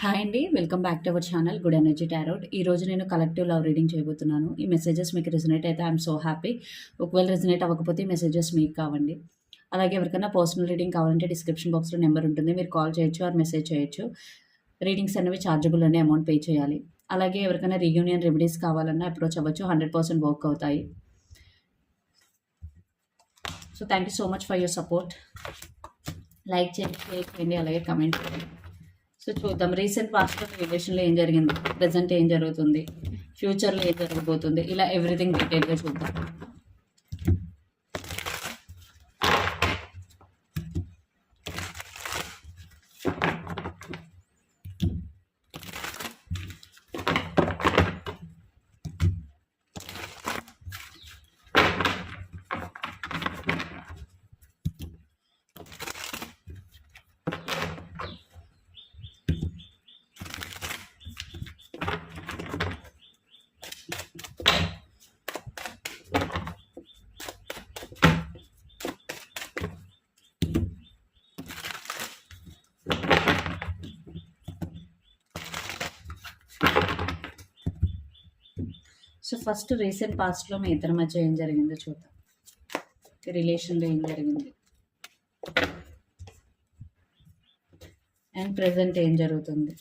Hi అండి welcome back to our channel good energy tarot ఈ రోజు నేను కలెక్టివ్ లవ్ రీడింగ్ చేయబోతున్నాను. ఈ మెసేజెస్ మీకు రిజనేట్ అయితే ఐఎమ్ సో హ్యాపీ ఒకవేళ రిజనేట్ అవ్వకపోతే ఈ మెసేజెస్ మీకు కావండి. అలాగే ఎవరికైనా పర్సనల్ రీడింగ్ కావాలంటే డిస్క్రిప్షన్ బాక్స్లో నెంబర్ ఉంటుంది. మీరు కాల్ చేయొచ్చు ఆర్ మెసేజ్ చేయొచ్చు. రీడింగ్స్ అనేవి ఛార్జబుల్ అనే అమౌంట్ పే చేయాలి. అలాగే ఎవరికైనా రీయూనియన్ రెమెడీస్ కావాలన్నా అప్రోచ్ అవ్వచ్చు. హండ్రెడ్ పర్సెంట్ వర్క్ అవుతాయి. So thank you so much for your support like చేయండి షేర్ చేయండి అలాగే కమెంట్ చేయండి. సో చూద్దాం. రీసెంట్ పాస్ట్లో రిలేషన్లో ఏం జరిగింది? ప్రజెంట్ ఏం జరుగుతుంది? ఫ్యూచర్లో ఏం జరగబోతుంది? ఇలా ఎవ్రీథింగ్ డీటెయిల్గా చూద్దాం. సో ఫస్ట్ రీసెంట్ పాస్ట్లో మీ ఇద్దరి మధ్య ఏం జరిగిందో చూద్దాం. రిలేషన్లో ఏం జరిగింది? అండ్ ప్రజెంట్ ఏం జరుగుతుంది?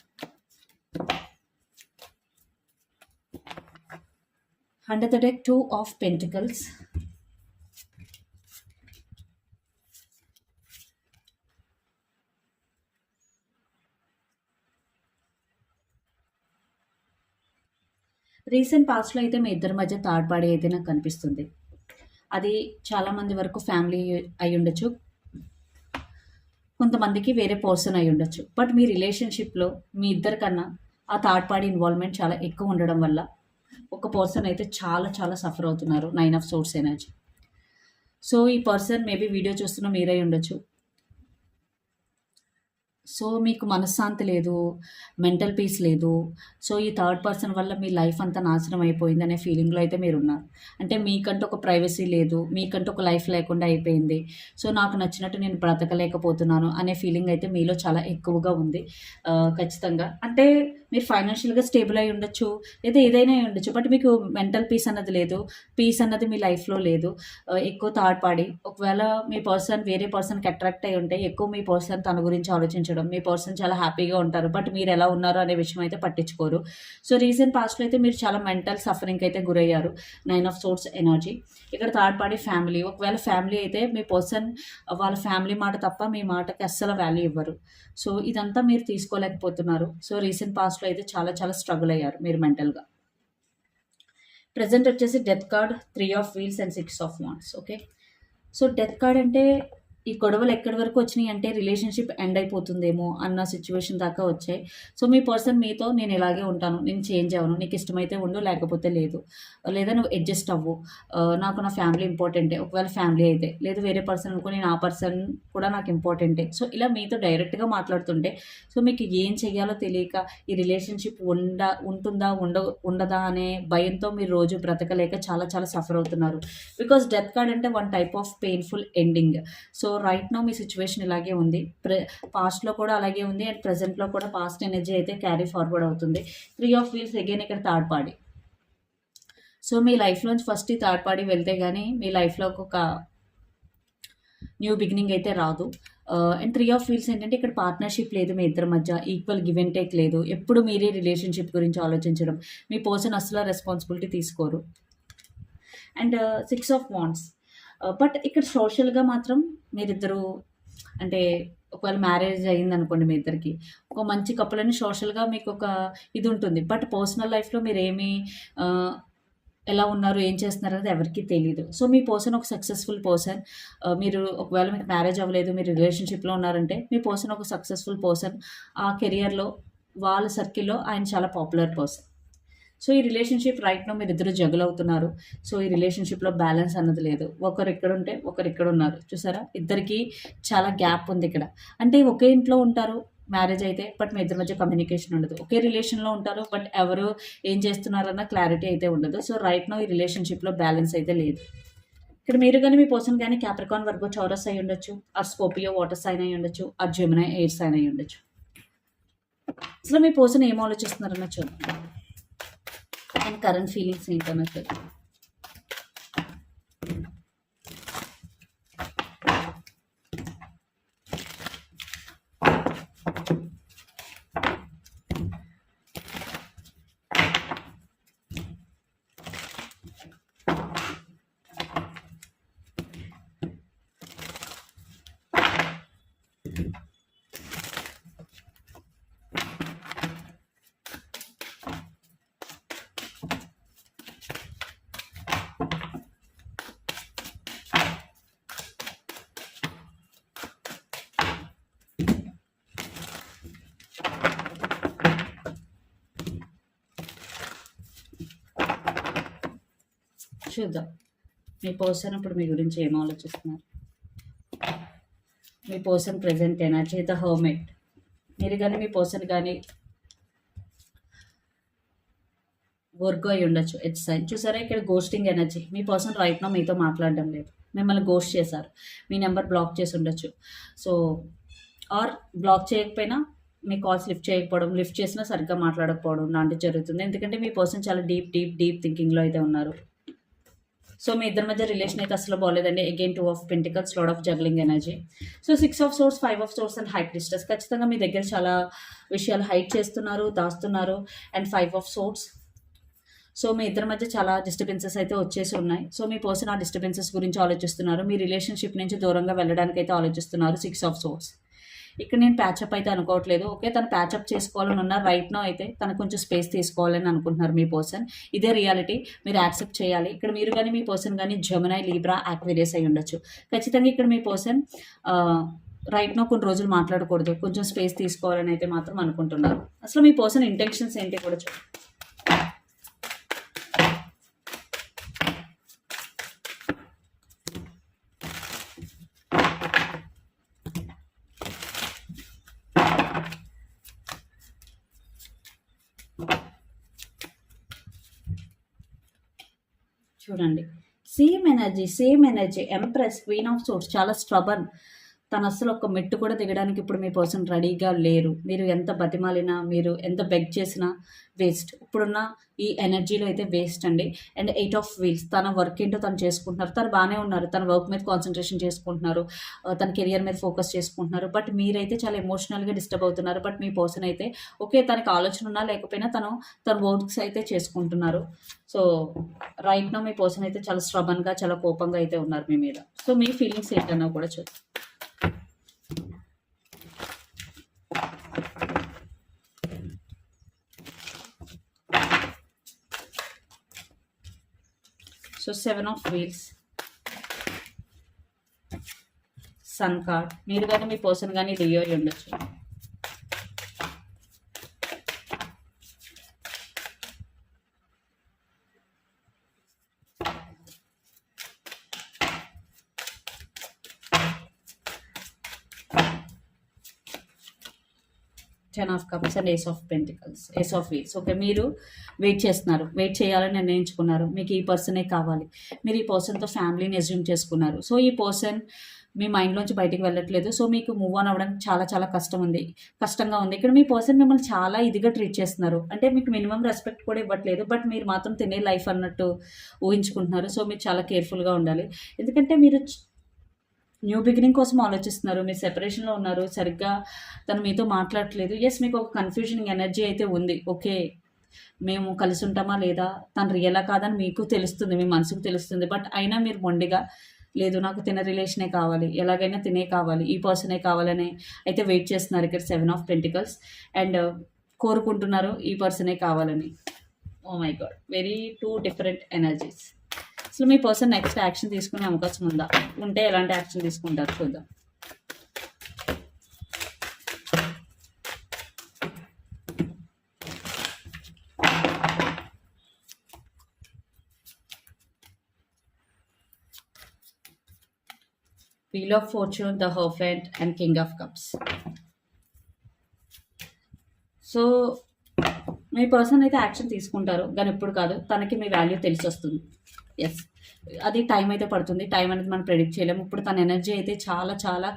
Under the deck two of pentacles. Recent పాస్ట్లో అయితే మీ ఇద్దరి మధ్య థర్డ్ పార్టీ అయితే నాకు కనిపిస్తుంది. అది చాలామంది వరకు ఫ్యామిలీ అయి ఉండొచ్చు. కొంతమందికి వేరే పర్సన్ అయి ఉండొచ్చు. బట్ మీ రిలేషన్షిప్లో మీ ఇద్దరి కన్నా ఆ థర్డ్ పార్టీ ఇన్వాల్వ్మెంట్ చాలా ఎక్కువ ఉండడం వల్ల ఒక పర్సన్ అయితే చాలా చాలా సఫర్ అవుతున్నారు. Nine of swords energy. So ఈ పర్సన్ మేబీ వీడియో చూస్తున్న మీరై ఉండొచ్చు. సో మీకు మనశ్శాంతి లేదు మెంటల్ పీస్ లేదు. సో ఈ థర్డ్ పర్సన్ వల్ల మీ లైఫ్ అంతా నాశనం అయిపోయింది అనే ఫీలింగ్లో అయితే మీరు ఉన్నారు. అంటే మీకంటూ ఒక ప్రైవసీ లేదు మీకంటూ ఒక లైఫ్ లేకుండా అయిపోయింది. సో నాకు నచ్చినట్టు నేను బ్రతకలేకపోతున్నాను అనే ఫీలింగ్ అయితే మీలో చాలా ఎక్కువగా ఉంది. ఖచ్చితంగా. అంటే మీరు ఫైనాన్షియల్గా స్టేబుల్ అయి ఉండొచ్చు లేదా ఏదైనా ఉండొచ్చు బట్ మీకు మెంటల్ పీస్ అన్నది లేదు పీస్ అన్నది మీ లైఫ్లో లేదు. ఎక్కువ థర్డ్ పార్టీ ఒకవేళ మీ పర్సన్ వేరే పర్సన్కి అట్రాక్ట్ అయి ఉంటే ఎక్కువ మీ పర్సన్ తన గురించి ఆలోచించడం మీ పర్సన్ చాలా హ్యాపీగా ఉంటారు బట్ మీరు ఎలా ఉన్నారు అనే విషయం అయితే పట్టించుకోరు. సో రీసెంట్ పాస్ట్లో అయితే మీరు చాలా మెంటల్ సఫరింగ్ అయితే గురయ్యారు. నైన్ ఆఫ్ సోర్స్ ఎనర్జీ ఇక్కడ థర్డ్ పార్టీ ఫ్యామిలీ ఒకవేళ ఫ్యామిలీ అయితే మీ పర్సన్ వాళ్ళ ఫ్యామిలీ మాట తప్ప మీ మాటకి అస్సలు వాల్యూ ఇవ్వరు. సో ఇదంతా మీరు తీసుకోలేకపోతున్నారు. సో రీసెంట్ పాస్ట్లో అయితే చాలా చాలా స్ట్రగుల్ అయ్యారు మీరు మెంటల్గా. ప్రజెంట్ వచ్చేసి death card three of wheels and six of wands okay? So death card అంటే ఈ గొడవలు ఎక్కడి వరకు వచ్చినాయి అంటే రిలేషన్షిప్ ఎండ్ అయిపోతుందేమో అన్న సిచ్యువేషన్ దాకా వచ్చాయి. సో మీ పర్సన్ మీతో నేను ఇలాగే ఉంటాను నేను చేంజ్ అవ్వను నీకు ఇష్టమైతే ఉండు లేకపోతే లేదు. లేదా నువ్వు అడ్జస్ట్ అవ్వు. నాకు నా ఫ్యామిలీ ఇంపార్టెంటే ఒకవేళ ఫ్యామిలీ అయితే. లేదు వేరే పర్సన్ అనుకో నేను ఆ పర్సన్ కూడా నాకు ఇంపార్టెంటే. సో ఇలా మీతో డైరెక్ట్గా మాట్లాడుతుంటే సో మీకు ఏం చేయాలో తెలియక ఈ రిలేషన్షిప్ ఉండ ఉంటుందా ఉండ ఉండదా అనే భయంతో మీరు రోజు బ్రతకలేక చాలా చాలా సఫర్ అవుతున్నారు. బికాస్ డెత్ కార్డ్ అంటే one type of painful ending. So right now me situation ఇలాగే ఉంది. ప్ర పాస్ట్లో కూడా అలాగే ఉంది. అండ్ ప్రజెంట్లో కూడా పాస్ట్ ఎనర్జీ అయితే క్యారీ ఫార్వర్డ్ అవుతుంది. త్రీ ఆఫ్ వీల్స్ అగైన్ ఇక్కడ థర్డ్ పార్టీ సో మీ లైఫ్లోంచి ఫస్ట్ ఈ థర్డ్ పార్టీ వెళ్తే కానీ మీ లైఫ్లో ఒక న్యూ బిగినింగ్ అయితే రాదు. అండ్ త్రీ ఆఫ్ ఫీల్స్ ఏంటంటే ఇక్కడ పార్ట్నర్షిప్ లేదు మీ ఇద్దరి మధ్య. ఈక్వల్ గివ్ అండ్ టేక్ లేదు. ఎప్పుడు మీరే రిలేషన్షిప్ గురించి ఆలోచించడం. మీ పర్సన్ అసలు రెస్పాన్సిబిలిటీ తీసుకోరు. And six of wands but ఇక్కడ సోషల్గా మాత్రం మీరిద్దరూ అంటే ఒకవేళ మ్యారేజ్ అయింది అనుకోండి మీ ఇద్దరికి ఒక మంచి కపుల్ అని సోషల్గా మీకు ఒక ఇది ఉంటుంది బట్ పర్సనల్ లైఫ్లో మీరు ఏమి ఎలా ఉన్నారు ఏం చేస్తున్నారు అనేది ఎవరికి తెలియదు సో మీ పర్సన్ ఒక సక్సెస్ఫుల్ పర్సన్ మీరు ఒకవేళ మీకు మ్యారేజ్ అవ్వలేదు మీరు రిలేషన్షిప్లో ఉన్నారంటే మీ పర్సన్ ఒక సక్సెస్ఫుల్ పర్సన్ ఆ కెరియర్లో వాళ్ళ సర్కిల్లో ఆయన చాలా పాపులర్ పర్సన్. సో ఈ రిలేషన్షిప్ రైట్ నో మీరు ఇద్దరు జగల్ అవుతున్నారు సో ఈ రిలేషన్షిప్లో బ్యాలెన్స్ అన్నది లేదు. ఒకరు ఇక్కడ ఉంటే ఒకరు ఇక్కడ ఉన్నారు చూసారా? ఇద్దరికి చాలా గ్యాప్ ఉంది ఇక్కడ. అంటే ఒకే ఇంట్లో ఉంటారు మ్యారేజ్ అయితే బట్ మీ ఇద్దరి మధ్య కమ్యూనికేషన్ ఉండదు. ఒకే రిలేషన్లో ఉంటారు బట్ ఎవరు ఏం చేస్తున్నారన్న క్లారిటీ అయితే ఉండదు. సో రైట్ నో ఈ రిలేషన్షిప్లో బ్యాలెన్స్ అయితే లేదు. ఇక్కడ మీరు కానీ మీ పర్సన్ కానీ క్యాప్రికాన్ వర్గో చౌరస్ అయి ఉండొచ్చు. ఆ స్కోపియో వాటర్ సైన్ అయి ఉండొచ్చు. ఆ జెమినా ఎయిర్ సైన్ అయి ఉండొచ్చు. అసలు మీ పర్సన్ ఏం ఆలోచిస్తున్నారన్న చూద్దాం. అండ్ కరెంట్ ఫీలింగ్స్ ఏంటన్నా చూద్దాం చూద్దాం. మీ పర్సన్ ఇప్పుడు మీ గురించి ఏం ఆలోచిస్తున్నారు? మీ person present energy the hermit మీరు కానీ మీ పర్సన్ కానీ వర్క్ అయి ఉండొచ్చు. ఎట్ సైన్ చూసారా ఇక్కడ గోస్టింగ్ ఎనర్జీ మీ పర్సన్ రైట్నో మీతో మాట్లాడడం లేదు. మిమ్మల్ని గోస్ట్ చేశారు. మీ నెంబర్ బ్లాక్ చేసి ఉండొచ్చు. సో ఆర్ బ్లాక్ చేయకపోయినా మీ కాల్స్ లిఫ్ట్ చేయకపోవడం లిఫ్ట్ చేసినా సరిగ్గా మాట్లాడకపోవడం లాంటివి జరుగుతుంది. ఎందుకంటే మీ పర్సన్ చాలా డీప్ డీప్ డీప్ థింకింగ్లో అయితే ఉన్నారు. సో మీ ఇద్దరి మధ్య రిలేషన్ అయితే అసలు బాగాలేదండి again two of pentacles lot of juggling energy so six of swords five of swords and high crystals ఖచ్చితంగా మీ దగ్గర చాలా విషయాలు హైట్ చేస్తున్నారు దాస్తున్నారు. And five of swords so మీ ఇద్దరి మధ్య చాలా డిస్టర్బెన్సెస్ అయితే వచ్చేసి ఉన్నాయి. సో మీ పర్సన్ ఆ డిస్టర్బెన్సెస్ గురించి ఆలోచిస్తున్నారు. మీ రిలేషన్షిప్ నుంచి దూరంగా వెళ్ళడానికి అయితే ఆలోచిస్తున్నారు సిక్స్ ఆఫ్ సోర్స్ ఇక్కడ నేను ప్యాచప్ అయితే అనుకోవట్లేదు. ఓకే తను ప్యాచప్ చేసుకోవాలని ఉన్నారు. రైట్ నో అయితే తను కొంచెం స్పేస్ తీసుకోవాలని అనుకుంటున్నారు మీ పర్సన్ ఇదే రియాలిటీ మీరు యాక్సెప్ట్ చేయాలి. ఇక్కడ మీరు కానీ మీ పర్సన్ కానీ జమునై లీబ్రా యాక్వేరియస్ అయి ఉండొచ్చు. ఖచ్చితంగా ఇక్కడ మీ పర్సన్ రైట్ నో కొన్ని రోజులు మాట్లాడకూడదు. కొంచెం స్పేస్ తీసుకోవాలని అయితే మాత్రం అనుకుంటున్నారు. అసలు మీ పర్సన్ ఇంటెన్షన్స్ ఏంటి కూడా చూడండి చూడండి same energy same energy empress queen of swords చాలా స్ట్రబన్ తన అసలు ఒక మెట్టు కూడా దిగడానికి ఇప్పుడు మీ పర్సన్ రెడీగా లేరు. మీరు ఎంత బతిమాలినా మీరు ఎంత బెగ్ చేసినా వేస్ట్. ఇప్పుడున్న ఈ ఎనర్జీలో అయితే వేస్ట్ అండి. అండ్ ఎయిట్ ఆఫ్ వీల్స్ తన వర్క్ ఏంటో తను చేసుకుంటున్నారు. తను బాగానే ఉన్నారు. తన వర్క్ మీద కాన్సన్ట్రేషన్ చేసుకుంటున్నారు. తన కెరియర్ మీద ఫోకస్ చేసుకుంటున్నారు. బట్ మీరైతే చాలా ఎమోషనల్గా డిస్టర్బ్ అవుతున్నారు. బట్ మీ పర్సన్ అయితే ఓకే తనకి ఆలోచన ఉన్నా లేకపోయినా తను తన వర్క్స్ అయితే చేసుకుంటున్నారు. సో రైట్ నో మీ పర్సన్ అయితే చాలా స్ట్రబన్గా చాలా కోపంగా అయితే ఉన్నారు మీ మీద. సో మీ ఫీలింగ్స్ ఏంటన్నా కూడా చూద్దాం so seven of wheels sun card మీరు కానీ మీ పర్సన్ కానీ లియో అయి ఉండొచ్చు. Ten of cups and ace of pentacles ace of wheels okay మీరు వెయిట్ చేస్తున్నారు. వెయిట్ చేయాలని నిర్ణయించుకున్నారు. మీకు ఈ పర్సనే కావాలి. మీరు ఈ పర్సన్తో ఫ్యామిలీని ఎజ్యూమ్ చేసుకున్నారు. సో ఈ పర్సన్ మీ మైండ్లోంచి బయటికి వెళ్ళట్లేదు. సో మీకు మూవ్ ఆన్ అవ్వడానికి చాలా చాలా కష్టం ఉంది. కష్టంగా ఉంది. ఇక్కడ మీ పర్సన్ మిమ్మల్ని చాలా ఇదిగా ట్రీట్ చేస్తున్నారు. అంటే మీకు మినిమం రెస్పెక్ట్ కూడా ఇవ్వట్లేదు. బట్ మీరు మాత్రం తినే లైఫ్ అన్నట్టు ఊహించుకుంటున్నారు. సో మీరు చాలా కేర్ఫుల్గా ఉండాలి. ఎందుకంటే మీరు న్యూ బిగినింగ్ కోసం ఆలోచిస్తున్నారు. మీరు సెపరేషన్లో ఉన్నారు. సరిగ్గా తను మీతో మాట్లాడట్లేదు. ఎస్ మీకు ఒక కన్ఫ్యూజనింగ్ ఎనర్జీ అయితే ఉంది. ఓకే. మేము కలిసి ఉంటామా లేదా? తను రియలా కాదని మీకు తెలుస్తుంది. మీ మనసుకు తెలుస్తుంది. బట్ అయినా మీరు మొండిగా లేదు నాకు తిన రిలేషనే కావాలి. ఎలాగైనా తినే కావాలి. ఈ పర్సనే కావాలని అయితే వెయిట్ చేస్తున్నారు ఇక్కడ సెవెన్ ఆఫ్ పెంటికల్స్ అండ్ కోరుకుంటున్నారు ఈ పర్సనే కావాలని. ఓ my god very two different energies అసలు మీ పర్సన్ నెక్స్ట్ యాక్షన్ తీసుకునే అవకాశం ఉందా? ఉంటే ఎలాంటి యాక్షన్ తీసుకుంటారు చూద్దాం. Wheel of Fortune, the Hierophant, and King of Cups. So me person అయితే యాక్షన్ తీసుకుంటారు. కానీ ఇప్పుడు కాదు తనకి మీ వాల్యూ తెలిసి వస్తుంది ఎస్ అది టైం అయితే పడుతుంది. టైం అనేది మనం ప్రెడిక్ట్ చేయలేము. ఇప్పుడు తన ఎనర్జీ అయితే చాలా చాలా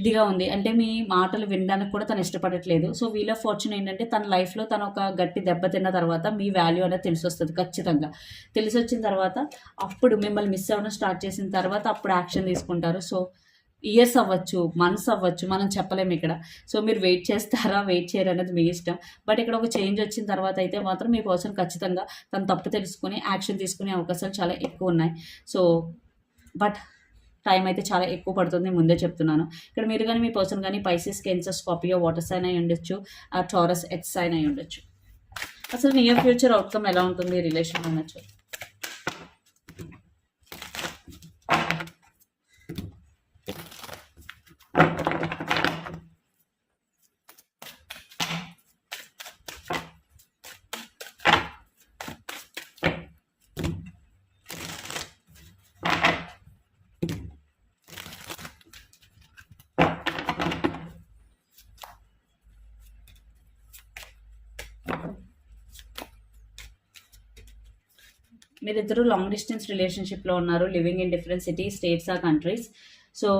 ఇదిగా ఉంది. అంటే మీ మాటలు వినడానికి కూడా తను ఇష్టపడట్లేదు. సో వీల్ ఆఫ్ ఫార్చ్యూన్ ఏంటంటే తన లైఫ్లో తను ఒక గట్టి దెబ్బ తిన్న తర్వాత మీ వాల్యూ అనేది తెలిసి వస్తుంది ఖచ్చితంగా. తెలిసి వచ్చిన తర్వాత అప్పుడు మిమ్మల్ని మిస్ అవ్వడం స్టార్ట్ చేసిన తర్వాత అప్పుడు యాక్షన్ తీసుకుంటారు. సో ఇయర్స్ అవ్వచ్చు మంత్స్ అవ్వచ్చు మనం చెప్పలేము ఇక్కడ. సో మీరు వెయిట్ చేస్తారా వెయిట్ చేయరు అనేది మీ ఇష్టం. బట్ ఇక్కడ ఒక చేంజ్ వచ్చిన తర్వాత అయితే మాత్రం మీ పర్సన్ ఖచ్చితంగా తన తప్పు తెలుసుకుని యాక్షన్ తీసుకునే అవకాశాలు చాలా ఎక్కువ ఉన్నాయి. సో బట్ టైం అయితే చాలా ఎక్కువ పడుతుంది ముందే చెప్తున్నాను. ఇక్కడ మీరు కానీ మీ పర్సన్ కానీ Pisces Cancer Scorpio water sign అయి ఉండొచ్చు టారస్ ఎక్స్ సైన్ అయి ఉండొచ్చు. అసలు నియర్ ఫ్యూచర్ అవుట్కమ్ ఎలా ఉంటుంది రిలేషన్ అనొచ్చు మీరిద్దరు లాంగ్ డిస్టెన్స్ రిలేషన్షిప్లో ఉన్నారు living in different cities states ఆ కంట్రీస్ సో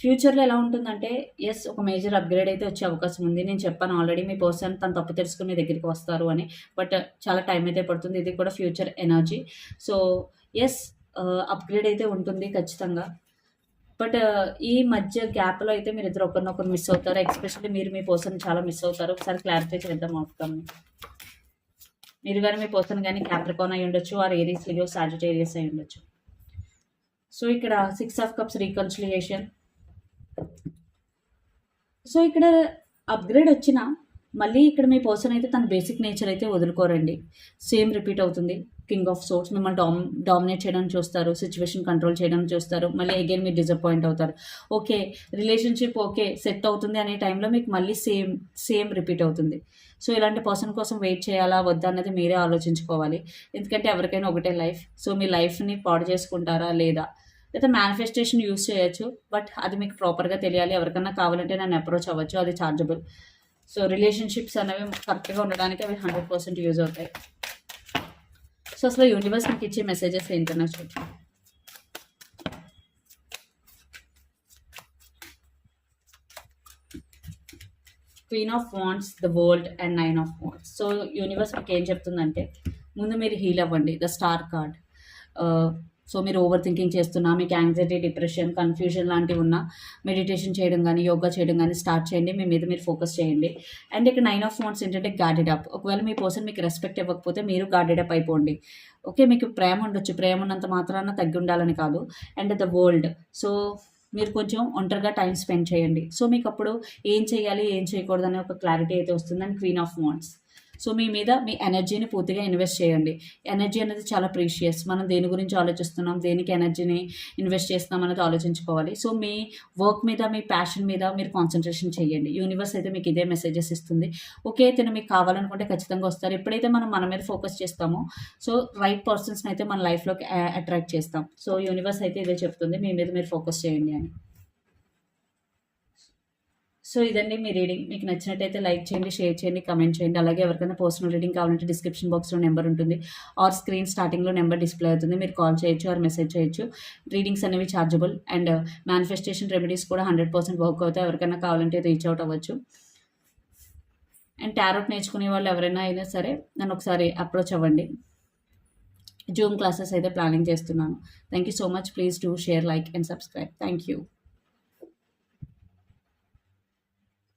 ఫ్యూచర్లో ఎలా ఉంటుందంటే ఎస్ ఒక మేజర్ అప్గ్రేడ్ అయితే వచ్చే అవకాశం ఉంది. నేను చెప్పాను ఆల్రెడీ మీ పర్సన్ తను తప్పు తెలుసుకుని మీ దగ్గరికి వస్తారు అని. బట్ uh, చాలా టైం అయితే పడుతుంది. ఇది కూడా future energy so yes upgrade అయితే ఉంటుంది ఖచ్చితంగా. బట్ uh, ఈ మధ్య గ్యాప్లో అయితే మీరు ఇద్దరు ఒకరినొకరు మిస్ అవుతారు. ఎస్పెషల్లీ మీరు మీ పర్సన్ చాలా మిస్ అవుతారు. ఒకసారి క్లారిఫై చేద్దాం అవుతాం మీరు కానీ మీ పర్సన్ కానీ క్యాప్రికాన్ అయి ఉండొచ్చు ఆర్ ఏరియస్ లియో సాజిటేరియస్ అయి ఉండొచ్చు. సో ఇక్కడ six of cups reconciliation so ఇక్కడ అప్గ్రేడ్ వచ్చిన మళ్ళీ ఇక్కడ మీ పర్సన్ అయితే తన బేసిక్ నేచర్ అయితే వదులుకోరండి. సేమ్ రిపీట్ అవుతుంది. కింగ్ ఆఫ్ సోర్స్ మిమ్మల్ని డామ్ డామినేట్ చేయడానికి చూస్తారు సిచ్యువేషన్ కంట్రోల్ చేయడానికి చూస్తారు మళ్ళీ అగైన్ మీరు డిసప్పాయింట్ అవుతారు. ఓకే రిలేషన్షిప్ ఓకే సెట్ అవుతుంది అనే టైంలో మీకు మళ్ళీ సేమ్ సేమ్ రిపీట్ అవుతుంది. సో ఇలాంటి పర్సన్ కోసం వెయిట్ చేయాలా వద్దా అన్నది మీరే ఆలోచించుకోవాలి. ఎందుకంటే ఎవరికైనా ఒకటే లైఫ్ సో మీ లైఫ్ని పాడు చేసుకుంటారా లేదా? లేదా మేనిఫెస్టేషన్ యూస్ చేయొచ్చు బట్ అది మీకు ప్రాపర్గా తెలియాలి. ఎవరికైనా కావాలంటే నన్ను అప్రోచ్ అవ్వచ్చు అది ఛార్జబుల్ సో రిలేషన్షిప్స్ అనేవి కరెక్ట్గా ఉండడానికి అవి హండ్రెడ్ పర్సెంట్ యూజ్ అవుతాయి. సో అసలు యూనివర్స్ మీకు ఇచ్చే మెసేజెస్ ఏంటన్నా చూద్దాం queen of wands the world and nine of wands so universe మీకు ఏం చెప్తుందంటే ముందు మీరు హీల్ అవ్వండి ద స్టార్ కార్డ్ సో మీరు ఓవర్ థింకింగ్ చేస్తున్నా మీకు యాంగ్జైటీ డిప్రెషన్ కన్ఫ్యూజన్ లాంటివి ఉన్నా మెడిటేషన్ చేయడం కానీ యోగా చేయడం కానీ స్టార్ట్ చేయండి. మీ మీద మీరు ఫోకస్ చేయండి. అండ్ ఇక్కడ నైన్ ఆఫ్ వాంట్స్ ఏంటంటే గార్డెడ్ అప్ ఒకవేళ మీ పర్సన్ మీకు రెస్పెక్ట్ ఇవ్వకపోతే మీరు గార్డెడ్ అప్ అయిపోండి. ఓకే మీకు ప్రేమ ఉండొచ్చు. ప్రేమ ఉన్నంత మాత్రాన తగ్గి ఉండాలని కాదు. అండ్ ద వరల్డ్ సో మీరు కొంచెం ఒంటరిగా టైం స్పెండ్ చేయండి. సో మీకు అప్పుడు ఏం చేయాలి ఏం చేయకూడదు అనే ఒక క్లారిటీ అయితే వస్తుంది and queen of wands so మీ మీద మీ ఎనర్జీని పూర్తిగా ఇన్వెస్ట్ చేయండి. ఎనర్జీ అనేది చాలా ప్రీషియస్ మనం దేని గురించి ఆలోచిస్తున్నాం దేనికి ఎనర్జీని ఇన్వెస్ట్ చేస్తున్నాం అనేది ఆలోచించుకోవాలి. సో మీ వర్క్ మీద మీ ప్యాషన్ మీద మీరు కాన్సన్ట్రేషన్ చేయండి. యూనివర్స్ అయితే మీకు ఇదే మెసేజెస్ ఇస్తుంది. ఓకే తిన మీకు కావాలనుకుంటే ఖచ్చితంగా వస్తారు. ఎప్పుడైతే మనం మన మీద ఫోకస్ చేస్తామో సో రైట్ పర్సన్స్ని అయితే మన లైఫ్లోకి అట్రాక్ట్ చేస్తాం. సో యూనివర్స్ అయితే ఇదే చెప్తుంది. మీ మీద మీరు ఫోకస్ చేయండి అని. సో ఇదండి మీ రీడింగ్. మీకు నచ్చినట్టయితే లైక్ చేయండి షేర్ చేయండి కమెంట్ చేయండి. అలాగే ఎవరికైనా పర్సనల్ రీడింగ్ కావాలంటే డిస్క్రిప్షన్ బాక్స్లో నెంబర్ ఉంటుంది. ఆర్ స్క్రీన్ స్టార్టింగ్లో నెంబర్ డిస్ప్లే అవుతుంది. మీరు కాల్ చేయొచ్చు ఆర్ మెసేజ్ చేయొచ్చు. రీడింగ్స్ అనేవి ఛార్జబుల్ అండ్ మేనిఫెస్టేషన్ రెమెడీస్ కూడా హండ్రెడ్ పర్సెంట్ వర్క్ అవుతాయి. ఎవరికైనా కావాలంటే రీచ్ అవుట్ అవ్వచ్చు. అండ్ టారోట్ నేర్చుకునే వాళ్ళు ఎవరైనా అయినా సరే నన్ను ఒకసారి అప్రోచ్ అవ్వండి. జూమ్ క్లాసెస్ అయితే ప్లానింగ్ చేస్తున్నాను. Thank you so much. Please do share like and subscribe. Thank you